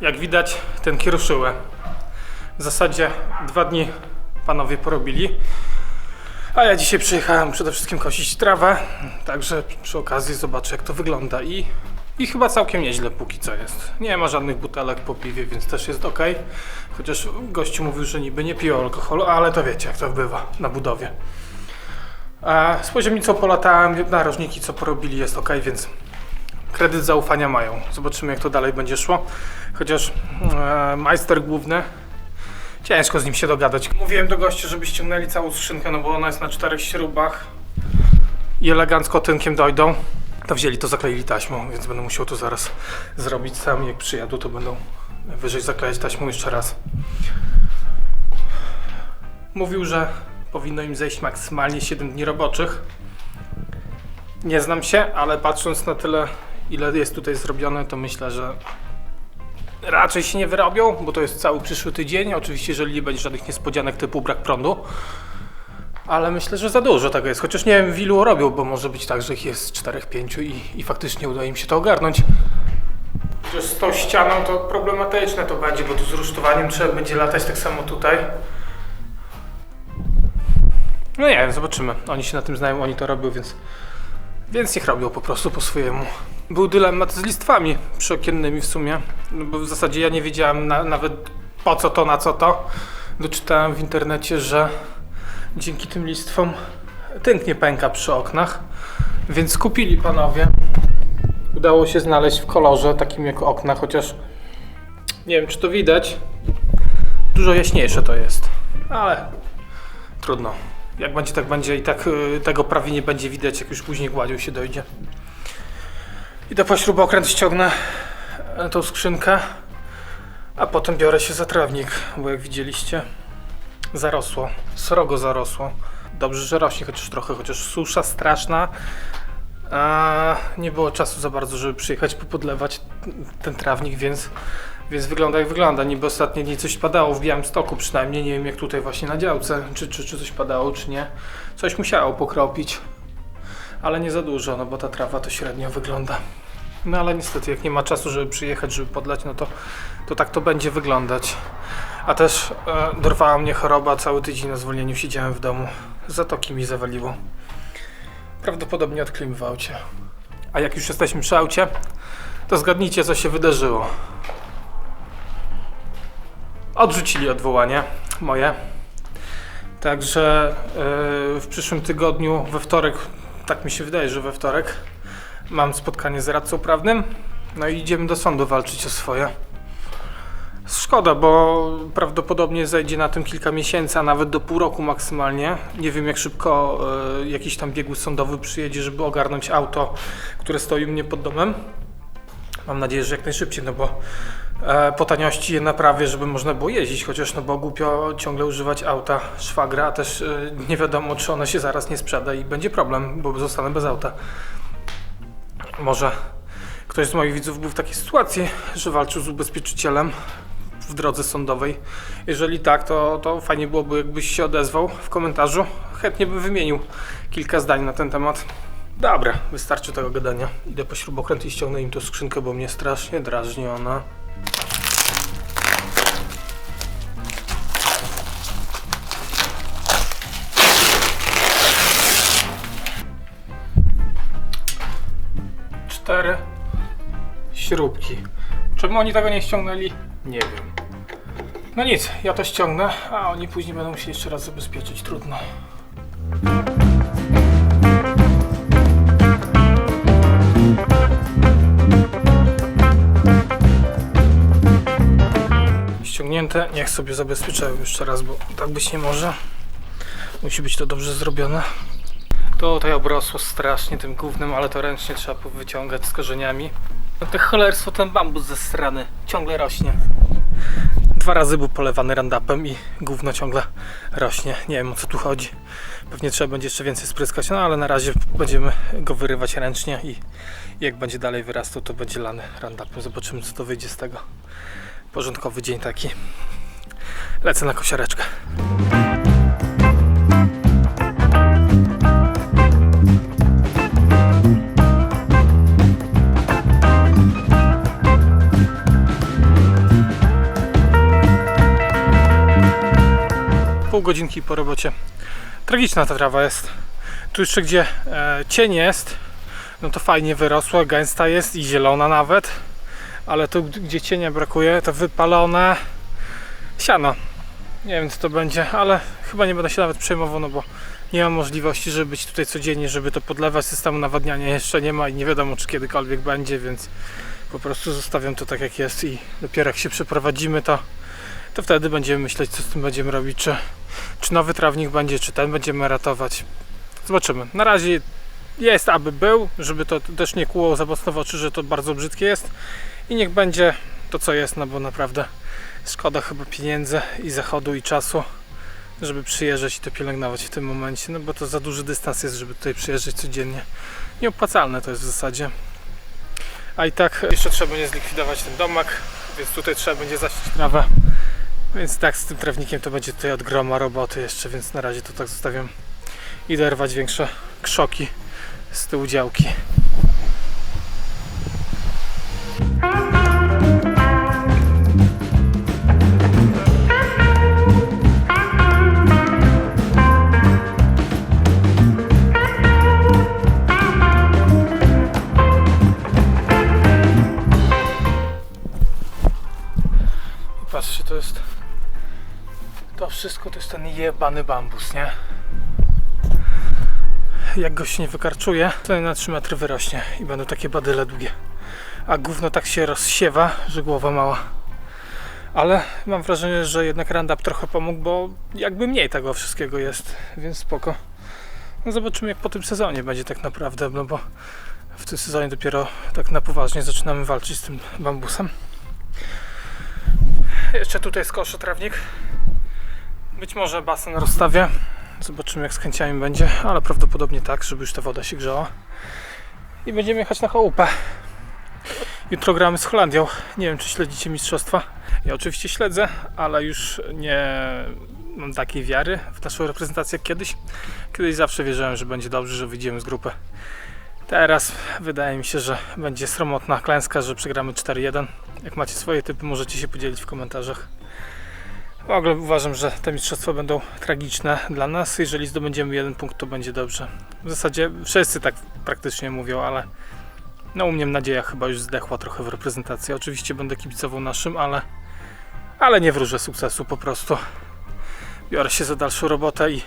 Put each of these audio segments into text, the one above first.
jak widać, ten kieruszyłę. W zasadzie dwa dni panowie porobili. A ja dzisiaj przyjechałem przede wszystkim kosić trawę, także przy okazji zobaczę jak to wygląda i, i chyba całkiem nieźle póki co jest. Nie ma żadnych butelek po piwie, więc też jest ok. Chociaż gościu mówił, że niby nie pił alkoholu, ale to wiecie jak to bywa na budowie. Z poziomicą polatałem, narożniki co porobili jest ok, więc kredyt zaufania mają. Zobaczymy jak to dalej będzie szło. Chociaż e, majster główny Ciężko z nim się dogadać. Mówiłem do gościa, żeby ściągnęli całą skrzynkę, no bo ona jest na czterech śrubach i elegancko tynkiem dojdą. To wzięli to, zakleili taśmą, więc będę musiał to zaraz zrobić sam. Jak przyjadą, to będą wyżej zaklejać taśmą jeszcze raz. Mówił, że powinno im zejść maksymalnie 7 dni roboczych. Nie znam się, ale patrząc na tyle, ile jest tutaj zrobione, to myślę, że raczej się nie wyrobią, bo to jest cały przyszły tydzień. Oczywiście, jeżeli nie będzie żadnych niespodzianek typu brak prądu. Ale myślę, że za dużo tego jest. Chociaż nie wiem, w ilu robią, bo może być tak, że ich jest 4-5 i, i faktycznie uda im się to ogarnąć. Z tą ścianą to problematyczne to będzie, bo tu z rusztowaniem trzeba będzie latać tak samo tutaj. No nie wiem, zobaczymy. Oni się na tym znają, oni to robią, więc więc niech robią po prostu po swojemu. Był dylemat z listwami przyokiennymi w sumie, no bo w zasadzie ja nie wiedziałem na, nawet po co to, na co to. Doczytałem w internecie, że dzięki tym listwom tynk nie pęka przy oknach, więc kupili panowie. Udało się znaleźć w kolorze takim jak okna, chociaż nie wiem czy to widać. Dużo jaśniejsze to jest, ale trudno. Jak będzie, tak będzie i tak y, tego prawie nie będzie widać, jak już później gładzią się dojdzie. I do pośrubokręt ściągnę e, tą skrzynkę, a potem biorę się za trawnik, bo jak widzieliście, zarosło, srogo zarosło. Dobrze, że rośnie chociaż trochę, chociaż susza straszna. A nie było czasu za bardzo, żeby przyjechać popodlewać ten trawnik, więc, więc wygląda jak wygląda. Niby ostatnie dni coś padało w Białymstoku przynajmniej, nie wiem jak tutaj właśnie na działce, czy, czy, czy coś padało, czy nie. Coś musiało pokropić, ale nie za dużo, no bo ta trawa to średnio wygląda. No ale niestety, jak nie ma czasu, żeby przyjechać, żeby podlać, no to, to tak to będzie wyglądać. A też e, dorwała mnie choroba, cały tydzień na zwolnieniu siedziałem w domu. Zatoki mi zawaliło. Prawdopodobnie od klim w aucie. A jak już jesteśmy przy aucie, to zgadnijcie, co się wydarzyło. Odrzucili odwołanie moje. Także yy, w przyszłym tygodniu, we wtorek, tak mi się wydaje, że we wtorek, mam spotkanie z radcą prawnym. No i idziemy do sądu walczyć o swoje. Szkoda, bo prawdopodobnie zajdzie na tym kilka miesięcy, a nawet do pół roku maksymalnie. Nie wiem, jak szybko e, jakiś tam biegły sądowy przyjedzie, żeby ogarnąć auto, które stoi u mnie pod domem. Mam nadzieję, że jak najszybciej, no bo po taniości je naprawię, żeby można było jeździć, chociaż no bo głupio ciągle używać auta szwagra, a też e, nie wiadomo, czy ona się zaraz nie sprzeda i będzie problem, bo zostanę bez auta. Może ktoś z moich widzów był w takiej sytuacji, że walczył z ubezpieczycielem w drodze sądowej. Jeżeli tak, to, to fajnie byłoby, jakbyś się odezwał w komentarzu. Chętnie bym wymienił kilka zdań na ten temat. Dobra, wystarczy tego gadania. Idę po śrubokręt i ściągnę im tą skrzynkę, bo mnie strasznie drażni ona. Czemu oni tego nie ściągnęli? Nie wiem. No nic, ja to ściągnę, a oni później będą musieli jeszcze raz zabezpieczyć. Trudno. Ściągnięte, niech sobie zabezpieczają jeszcze raz, bo tak być nie może. Musi być to dobrze zrobione. To tutaj obrosło strasznie tym gównem, ale to ręcznie trzeba wyciągać z korzeniami. No to cholerstwo ten bambus ze strony ciągle rośnie. Dwa razy był polewany randapem i gówno ciągle rośnie. Nie wiem o co tu chodzi. Pewnie trzeba będzie jeszcze więcej spryskać, no ale na razie będziemy go wyrywać ręcznie i jak będzie dalej wyrastał, to będzie lany randapem. Zobaczymy co to wyjdzie z tego. Porządkowy dzień taki. Lecę na kosiareczkę. Godzinki po robocie. Tragiczna ta trawa jest. Tu jeszcze gdzie e, cień jest, no to fajnie wyrosła, gęsta jest i zielona nawet. Ale tu gdzie cienia brakuje, to wypalone siano. Nie wiem co to będzie, ale chyba nie będę się nawet przejmował, no bo nie mam możliwości, żeby być tutaj codziennie, żeby to podlewać. Systemu nawadniania jeszcze nie ma i nie wiadomo czy kiedykolwiek będzie, więc po prostu zostawiam to tak jak jest i dopiero jak się przeprowadzimy, to, to wtedy będziemy myśleć, co z tym będziemy robić, czy, czy nowy trawnik będzie, czy ten będziemy ratować. Zobaczymy. Na razie jest, aby był, żeby to też nie kłuło za mocno w oczy, że to bardzo brzydkie jest i niech będzie to, co jest, no bo naprawdę szkoda chyba pieniędzy i zachodu i czasu, żeby przyjeżdżać i to pielęgnować w tym momencie, no bo to za duży dystans jest, żeby tutaj przyjeżdżać codziennie. Nieopłacalne to jest w zasadzie. A i tak jeszcze trzeba będzie zlikwidować ten domek, więc tutaj trzeba będzie zasić trawę. Więc tak z tym trawnikiem to będzie tutaj od groma roboty jeszcze, więc na razie to tak zostawiam. Idę rwać większe krzoki z tyłu działki. I patrzcie, to jest wszystko to jest ten jebany bambus, nie? Jak go się nie wykarczuje, to na 3 metry wyrośnie i będą takie badyle długie. A gówno tak się rozsiewa, że głowa mała. Ale mam wrażenie, że jednak Roundup trochę pomógł, bo jakby mniej tego wszystkiego jest, więc spoko. No zobaczymy jak po tym sezonie będzie tak naprawdę, no bo w tym sezonie dopiero tak na poważnie zaczynamy walczyć z tym bambusem. Jeszcze tutaj skoszę trawnik. Być może basen rozstawię. Zobaczymy jak z chęciami będzie, ale prawdopodobnie tak, żeby już ta woda się grzała. I będziemy jechać na chałupę. Jutro gramy z Holandią. Nie wiem czy śledzicie mistrzostwa. Ja oczywiście śledzę, ale już nie mam takiej wiary w naszą reprezentację jak kiedyś. Kiedyś zawsze wierzyłem, że będzie dobrze, że wyjdziemy z grupy. Teraz wydaje mi się, że będzie sromotna klęska, że przegramy 4-1. Jak macie swoje typy, możecie się podzielić w komentarzach. W ogóle uważam, że te mistrzostwa będą tragiczne dla nas. Jeżeli zdobędziemy jeden punkt, to będzie dobrze. W zasadzie wszyscy tak praktycznie mówią, ale no u mnie nadzieja chyba już zdechła trochę w reprezentacji. Oczywiście będę kibicował naszym, ale, ale nie wróżę sukcesu po prostu. Biorę się za dalszą robotę i,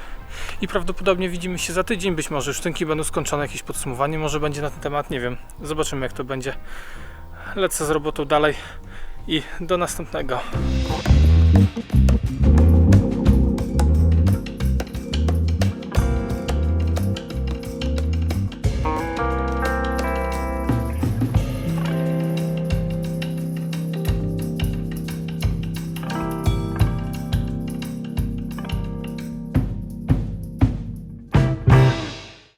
i prawdopodobnie widzimy się za tydzień. Być może już tynki będą skończone, jakieś podsumowanie może będzie na ten temat, nie wiem. Zobaczymy jak to będzie. Lecę z robotą dalej i do następnego. Thank you.